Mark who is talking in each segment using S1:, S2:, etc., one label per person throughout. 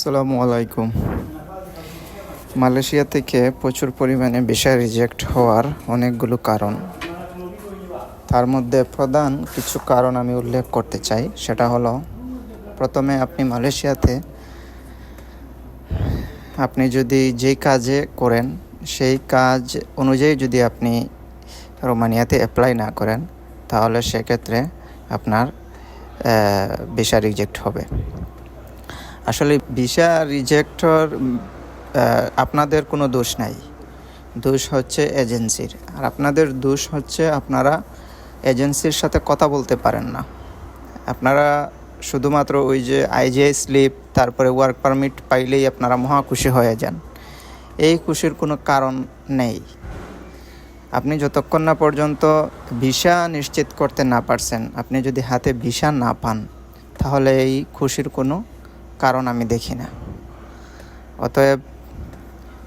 S1: আসসালামু আলাইকুম। মালয়েশিয়া থেকে প্রচুর পরিমাণে ভিসা রিজেক্ট হওয়ার অনেকগুলো কারণ। তার মধ্যে প্রধান কিছু কারণ আমি উল্লেখ করতে চাই। সেটা হলো, প্রথমে আপনি মালয়েশিয়াতে আপনি যদি যেই কাজে করেন, সেই কাজ অনুযায়ী যদি আপনি রোমানিয়াতে অ্যাপ্লাই না করেন, তাহলে সেক্ষেত্রে আপনার ভিসা রিজেক্ট হবে। আসলে ভিসা রিজেক্টর আপনাদের কোনো দোষ নাই। দোষ হচ্ছে এজেন্সির। আর আপনাদের দোষ হচ্ছে আপনারা এজেন্সির সাথে কথা বলতে পারেন না। আপনারা শুধুমাত্র ওই যে আইজিআই স্লিপ, তারপরে ওয়ার্ক পারমিট পাইলেই আপনারা মহা খুশি হয়ে যান। এই খুশির কোনো কারণ নেই। আপনি যতক্ষণ না পর্যন্ত ভিসা নিশ্চিত করতে না পারছেন, আপনি যদি হাতে ভিসা না পান, তাহলে এই খুশির কোনো কারণ আমি দেখি না। অতএব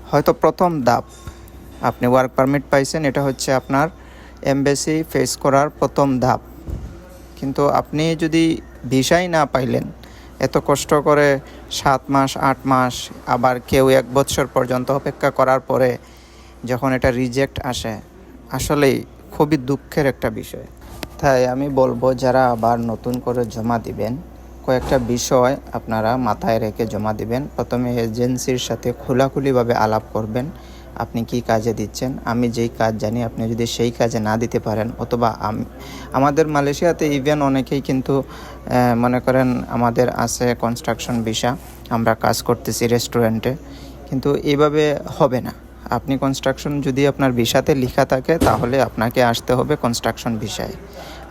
S1: হয়তো প্রথম ধাপ, আপনি ওয়ার্ক পারমিট পাইছেন, এটা হচ্ছে আপনার এমবেসি ফেস করার প্রথম ধাপ। কিন্তু আপনি যদি ভিসাই না পাইলেন, এত কষ্ট করে সাত মাস, আট মাস, আবার কেউ এক বছর পর্যন্ত অপেক্ষা করার পরে যখন এটা রিজেক্ট আসে, আসলেই খুবই দুঃখের একটা বিষয়। তাই আমি বলব, যারা আবার নতুন করে জমা দিবেন কয়েকটা বিষয় আপনারা মাথায় রেখে জমা দিবেন। প্রথমে এজেন্সির সাথে খোলাখুলিভাবে আলাপ করবেন, আপনি কি কাজে দিচ্ছেন? আমি যেই কাজ জানি, আপনি যদি সেই কাজে না দিতে পারেন, অথবা আমি, আমাদের মালয়েশিয়াতে ইভেন অনেকেই কিন্তু মনে করেন আমাদের আছে কনস্ট্রাকশন ভিসা আমরা কাজ করতেছি রেস্টুরেন্টে কিন্তু এইভাবে হবে না। আপনি কনস্ট্রাকশন যদি আপনার ভিসাতে লেখা থাকে, তাহলে আপনাকে আসতে হবে কনস্ট্রাকশন ভিসায়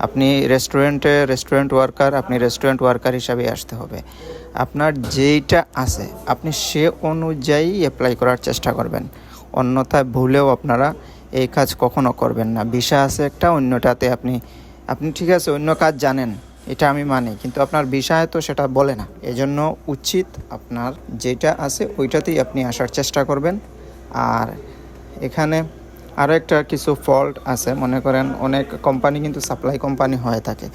S1: আপনি রেস্টুরেন্টে রেস্টুরেন্ট ওয়ার্কার আপনি রেস্টুরেন্ট ওয়ার্কার হিসাবে আসতে হবে। আপনার যেইটা আছে, আপনি সে অনুযায়ী অ্যাপ্লাই করার চেষ্টা করবেন। অন্যথায় ভুলেও আপনারা এই কাজ কখনো করবেন না। ভিসা আছে একটা, অন্যটাতে আপনি আপনি ঠিক আছে, অন্য কাজ জানেন, এটা আমি মানি, কিন্তু আপনার বিষয় তো সেটা বলে না। এজন্য উচিত আপনার যেটা আছে, ওইটাতেই আপনি আসার চেষ্টা করবেন। আর এখানে আরও একটা কিছু ফল্ট আছে, মনে করেন অনেক কোম্পানি কিন্তু সাপ্লাই কোম্পানি হয়ে থাকে।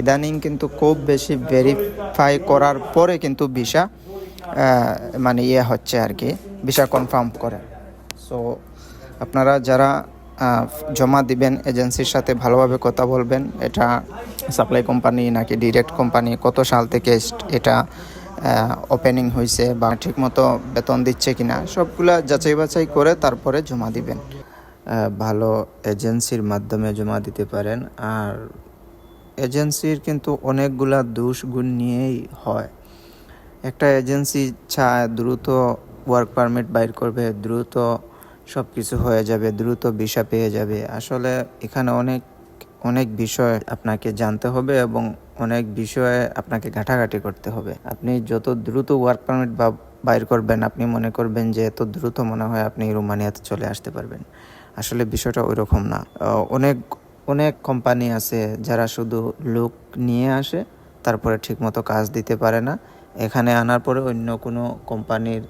S1: ইদানিং কিন্তু খুব বেশি ভেরিফাই করার পরে কিন্তু ভিসা মানে ইয়ে হচ্ছে আর কি, ভিসা কনফার্ম করে। সো আপনারা যারা জমা দিবেন এজেন্সির সাথে ভালোভাবে কথা বলবেন, এটা সাপ্লাই কোম্পানি নাকি ডিরেক্ট কোম্পানি কত সাল থেকে এটা ওপেনিং হয়েছে বা ঠিকমতো বেতন দিচ্ছে কিনা, সবগুলা যাচাই বাছাই করে তারপরে জমা দিবেন। ভালো এজেন্সির মাধ্যমে জমা দিতে পারেন। আর এজেন্সির কিন্তু অনেকগুলা দোষ গুণ নিয়েই হয়। একটা এজেন্সি চায় দ্রুত ওয়ার্ক পারমিট বাইর করবে, দ্রুত সব কিছু হয়ে যাবে, দ্রুত ভিসা পেয়ে যাবে। আসলে এখানে অনেক অনেক বিষয় আপনাকে জানতে হবে এবং অনেক বিষয়ে আপনাকে ঘাটাঘাটি করতে হবে। আপনি যত দ্রুত ওয়ার্ক পারমিট বা, বাইর করবেন, আপনি মনে করবেন যে এত দ্রুত মনে হয় আপনি রোমানিয়াতে চলে আসতে পারবেন। আসলে বিষয়টা ওই রকম না অনেক অনেক কোম্পানি আছে যারা শুধু লোক নিয়ে আসে, তারপরে ঠিকমতো কাজ দিতে পারে না। এখানে আনার পরে অন্য কোনো কোম্পানির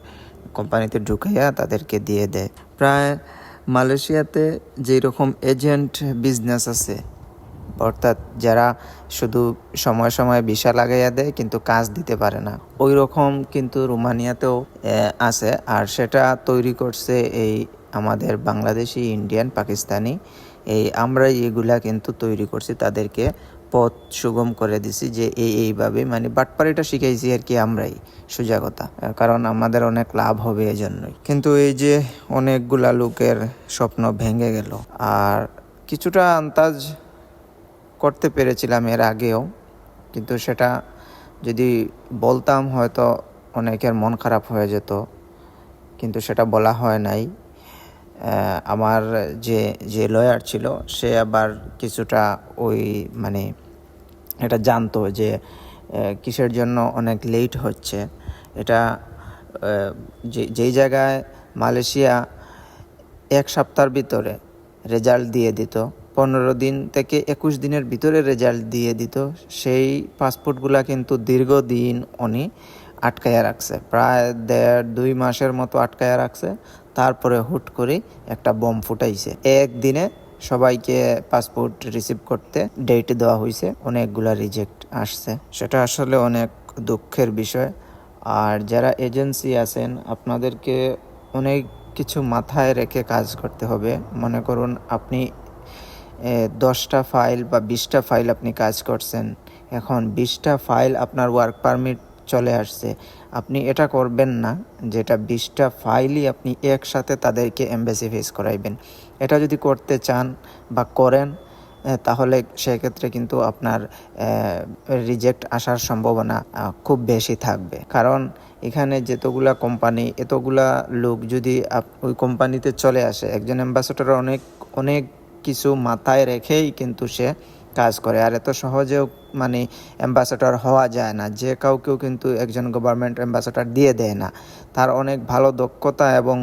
S1: কোম্পানিতে ঢুকাইয়া তাদেরকে দিয়ে দেয়। প্রায় মালয়েশিয়াতে যেই রকম এজেন্ট বিজনেস আছে, অর্থাৎ যারা শুধু সময় সময় ভিসা লাগাইয়া দেয় কিন্তু কাজ দিতে পারে না ওই রকম কিন্তু রোমানিয়াতেও আছে। আর সেটা তৈরি করছে এই আমাদের বাংলাদেশি, ইন্ডিয়ান, পাকিস্তানি, এই আমরা এগুলা কিন্তু তৈরি করছি, তাদেরকে পথ সুগম করে দিছি যে এই এইভাবে মানে বাটপাড়িটা শিখাইছি আর কি আমরাই, সোজা কথা। কারণ আমাদের অনেক লাভ হবে এই জন্যই কিন্তু এই যে অনেকগুলা লোকের স্বপ্ন ভেঙে গেল, আর কিছুটা আন্তাজ করতে পেরেছিলাম এর আগেও, কিন্তু সেটা যদি বলতাম হয়তো অনেকের মন খারাপ হয়ে যেত, কিন্তু সেটা বলা হয় নাই। আমার যে যে লয়ার ছিল, সে আবার কিছুটা ওই মানে এটা জানতো যে কিসের জন্য অনেক লেট হচ্ছে। এটা যে, যেই জায়গায় মালয়েশিয়া এক সপ্তাহের ভিতরে রেজাল্ট দিয়ে দিত, পনেরো দিন থেকে একুশ দিনের ভিতরে রেজাল্ট দিয়ে দিত, সেই পাসপোর্টগুলা কিন্তু দীর্ঘদিন উনি আটকায়া রাখছে। প্রায় দেড় দুই মাসের মতো আটকায়া রাখছে। তারপরে হুট করে একটা বম ফুটাইছে। একদিনে সবাইকে পাসপোর্ট রিসিভ করতে ডেট দেওয়া হয়েছে অনেকগুলা রিজেক্ট আসছে। সেটা আসলে অনেক দুঃখের বিষয়। আর যারা এজেন্সি আছেন, আপনাদেরকে অনেক কিছু মাথায় রেখে কাজ করতে হবে। মনে করুন, আপনি দশটা ফাইল বা বিশটা ফাইল আপনি কাজ করছেন। এখন বিশটা ফাইল আপনার ওয়ার্ক পারমিট চলে আসছে। আপনি এটা করবেন না, যেটা বিশটা ফাইলই আপনি একসাথে তাদেরকে এমবেসি ফেস করাইবেন। এটা যদি করতে চান বা করেন তাহলে সেক্ষেত্রে কিন্তু আপনার রিজেক্ট আসার সম্ভাবনা খুব বেশি থাকবে। কারণ এখানে যতগুলা কোম্পানি এতগুলা লোক যদি ওই কোম্পানিতে চলে আসে, একজন অ্যাম্বাসেডর অনেক অনেক কিছু মাথায় রেখেই কিন্তু সে কাজ করে। আর এত সহজেও মানে অ্যাম্বাসেডর হওয়া যায় না। যে কাউকেও কিন্তু একজন গভর্নমেন্ট অ্যাম্বাসেডর দিয়ে দেয় না। তার অনেক ভালো দক্ষতা এবং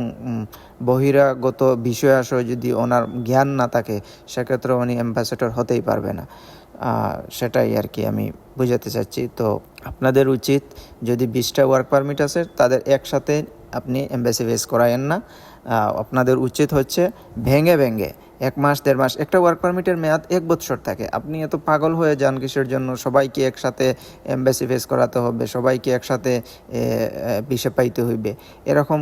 S1: বহিরাগত বিষয় আসলে যদি ওনার জ্ঞান না থাকে সেক্ষেত্রে উনি অ্যাম্বাসেডর হতেই পারবে না। সেটাই আর কি আমি বুঝাতে চাচ্ছি। তো আপনাদের উচিত যদি বিশটা ওয়ার্ক পারমিট আছে, তাদের একসাথে আপনি এমবেসি ফেস করায়েন না। আপনাদের উচিত হচ্ছে ভেঙে ভেঙে এক মাস, দেড় মাস। একটা ওয়ার্ক পারমিটের মেয়াদ এক বছর থাকে। আপনি এত পাগল হয়ে যান কিসের জন্য? সবাইকে একসাথে এমবেসি ফেস করাতে হবে, সবাইকে একসাথে বিষে পাইতে হইবে। এরকম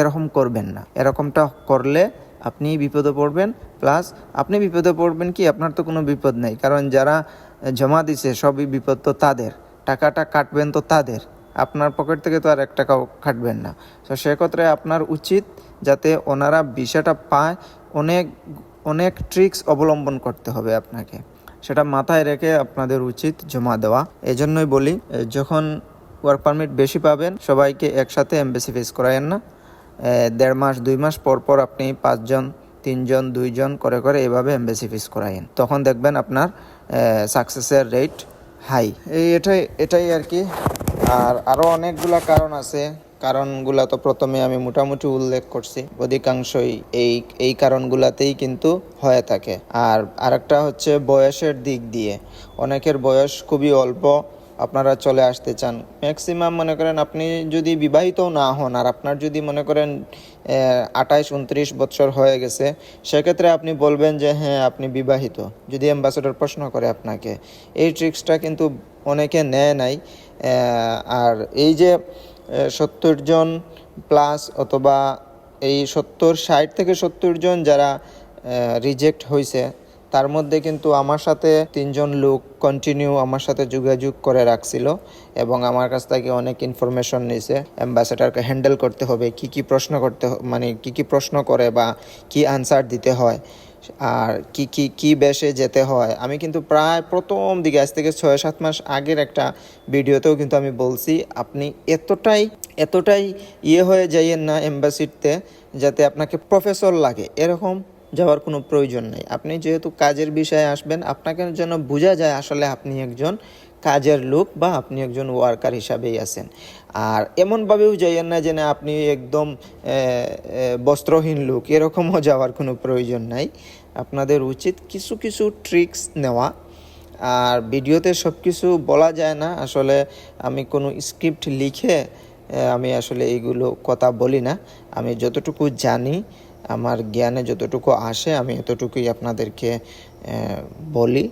S1: এরকম করবেন না। এরকমটা করলে আপনি বিপদে পড়বেন প্লাস আপনি বিপদে পড়বেন কি? আপনার তো কোনো বিপদ নেই। কারণ যারা জমা দিছে সবই বিপদ তো তাদের। টাকাটা কাটবেন তো তাদের। আপনার পকেট থেকে তো আর এক টাকাও কাটবেন না। তো সেক্ষেত্রে আপনার উচিত যাতে ওনারা বিষয়টা পায়, অনেক অনেক ট্রিক্স অবলম্বন করতে হবে আপনাকে। সেটা মাথায় রেখে আপনাদের উচিত জমা দেওয়া। এজন্যই বলি যখন ওয়ার্ক পারমিট বেশি পাবেন, সবাইকে একসাথে এমবেসি ফেস করায়েন না। দেড় মাস, দুই মাস পর পর আপনি পাঁচজন, তিনজন, দুইজন করে করে এভাবে এমবেসি ফেস করায়েন। তখন দেখবেন আপনার সাকসেসের রেট হাই এই এটাই এটাই আর কি। আর আরও অনেকগুলা কারণ আছে। কারণগুলা তো প্রথমে আমি মোটামুটি উল্লেখ করছি। অধিকাংশই এই এই কারণগুলাতেই কিন্তু হয়ে থাকে। আর আরেকটা হচ্ছে বয়সের দিক দিয়ে। অনেকের বয়স খুবই অল্প, আপনারা চলে আসতে চান। ম্যাক্সিমাম মনে করেন আপনি যদি বিবাহিতও না হন, আর আপনার যদি মনে করেন আঠাইশ, উনত্রিশ বছর হয়ে গেছে, সেক্ষেত্রে আপনি বলবেন যে হ্যাঁ আপনি বিবাহিত। যদি অ্যাম্বাসেডর প্রশ্ন করে আপনাকে। এই ট্রিক্সটা কিন্তু অনেকে নেয় নাই। আর এই যে সত্তর জন প্লাস অথবা এই সত্তর, ষাট থেকে সত্তর জন যারা রিজেক্ট হয়েছে তার মধ্যে কিন্তু আমার সাথে তিনজন লোক কন্টিনিউ আমার সাথে যোগাযোগ করে রাখছিল এবং আমার কাছ থেকে অনেক ইনফরমেশন নিয়েছে অ্যাম্বাসেডারকে হ্যান্ডেল করতে হবে, কি কি প্রশ্ন করতে মানে কি কি প্রশ্ন করে বা কি আনসার দিতে হয়। আর কি কি কি বেশে যেতে হয়? আমি কিন্তু প্রায় প্রথম দিকে, আজ থেকে ছয়, সাত মাস আগের একটা ভিডিওতেও কিন্তু আমি বলছি, আপনি এতটাই এতটাই ইয়ে হয়ে যাইয়েন না এম্বাসিতে যাতে আপনাকে প্রফেসর লাগে। এরকম যাওয়ার কোনো প্রয়োজন নেই। আপনি যেহেতু কাজের বিষয়ে আসবেন, আপনাকে যেন বোঝা যায় আসলে আপনি একজন কাজের লোক বা আপনি একজন ওয়ার্কার হিসাবেই আছেন। আর এমনভাবেও যাইয়েন না যে না, আপনি একদম বস্ত্রহীন লোক, এরকমও যাওয়ার কোনো প্রয়োজন নাই। আপনাদের উচিত কিছু কিছু ট্রিক্স নেওয়া। আর ভিডিওতে সব কিছু বলা যায় না, আসলে আমি কোনো স্ক্রিপ্ট লিখে আমি আসলে এইগুলো কথা বলি না। আমি যতটুকু জানি, আমার জ্ঞানে যতটুকু আসে, আমি এতটুকুই আপনাদেরকে বলি।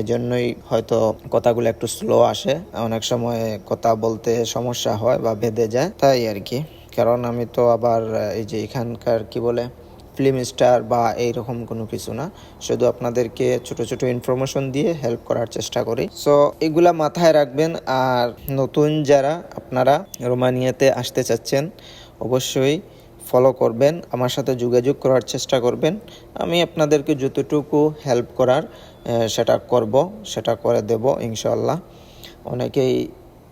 S1: এজন্যই হয়তো কথাগুলো একটু স্লো আসে। অনেক সময় কথা বলতে সমস্যা হয় বা বেঁধে যায়, তাই আর কি। কারণ আমি তো আবার এই যে এখানকার কি বলে ফিল্ম স্টার বা এইরকম কোনো কিছু না। শুধু আপনাদেরকে ছোট ছোট ইনফরমেশন দিয়ে হেল্প করার চেষ্টা করি। সো এগুলা মাথায় রাখবেন। আর নতুন যারা আপনারা রোমানিয়াতে আসতে চাচ্ছেন, অবশ্যই ফলো করবেন। আমার সাথে যোগাযোগ করার চেষ্টা করবেন। আমি আপনাদেরকে যতটুকু হেল্প করার সেটা করব, সেটা করে দেব ইনশাল্লাহ অনেকেই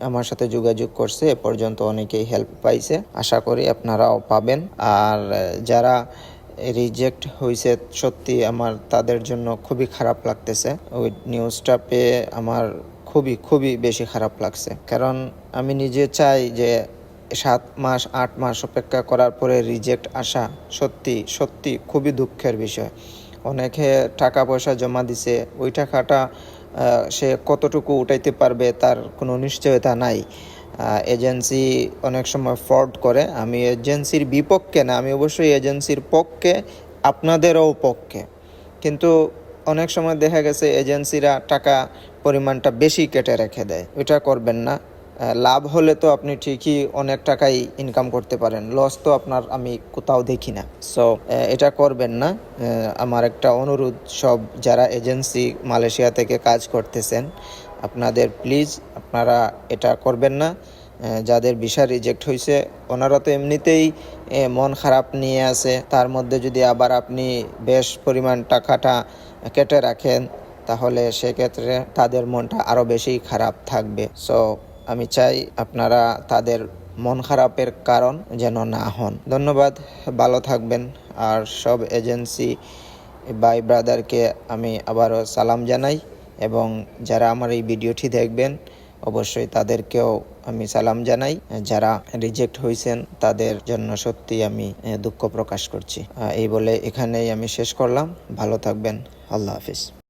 S1: আমার সাথে যোগাযোগ করছে, এ পর্যন্ত অনেকেই হেল্প পাইছে। আশা করি আপনারাও পাবেন। আর যারা রিজেক্ট হয়েছে সত্যি আমার, তাদের জন্য খুবই খারাপ লাগতেছে। ওই নিউজটা পেয়ে আমার খুবই খুবই বেশি খারাপ লাগছে। কারণ আমি নিজে চাই যে সাত মাস, আট মাস অপেক্ষা করার পরে রিজেক্ট আসা সত্যি সত্যি খুবই দুঃখের বিষয়। অনেকে টাকা পয়সা জমা দিছে, ওই টাকাটা সে কতটুকু উঠাইতে পারবে তার কোনো নিশ্চয়তা নাই। এজেন্সি অনেক সময় ফ্রড করে, আমি এজেন্সির বিপক্ষে না, আমি অবশ্যই এজেন্সির পক্ষে, আপনাদেরও পক্ষে। কিন্তু অনেক সময় দেখা গেছে, এজেন্সিরা টাকা পরিমাণটা বেশি কেটে রেখে দেয় ওইটা করবেন না। লাভ হলে তো আপনি ঠিকই অনেক টাকাই ইনকাম করতে পারেন। লস তো আপনার আমি কোথাও দেখি না। সো এটা করবেন না। আমার একটা অনুরোধ, সব যারা এজেন্সি মালয়েশিয়া থেকে কাজ করতেছেন, আপনাদের প্লিজ আপনারা এটা করবেন না। যাদের ভিসা রিজেক্ট হয়েছে ওনারা তো এমনিতেই মন খারাপ নিয়ে আছে। তার মধ্যে যদি আবার আপনি বেশ পরিমাণ টাকাটা কেটে রাখেন, তাহলে সেক্ষেত্রে তাদের মনটা আরও বেশি খারাপ থাকবে। সো আমি চাই আপনারা তাদের মন খারাপের কারণ যেন না হন। ধন্যবাদ, ভালো থাকবেন। আর সব এজেন্সি, ভাই ব্রাদারকে আমি আবারও সালাম জানাই এবং যারা আমার এই ভিডিওটি দেখবেন, অবশ্যই তাদেরকেও আমি সালাম জানাই। যারা রিজেক্ট হয়েছেন তাদের জন্য সত্যি আমি দুঃখ প্রকাশ করছি। এই বলে এখানেই আমি শেষ করলাম। ভালো থাকবেন। আল্লাহ হাফিজ।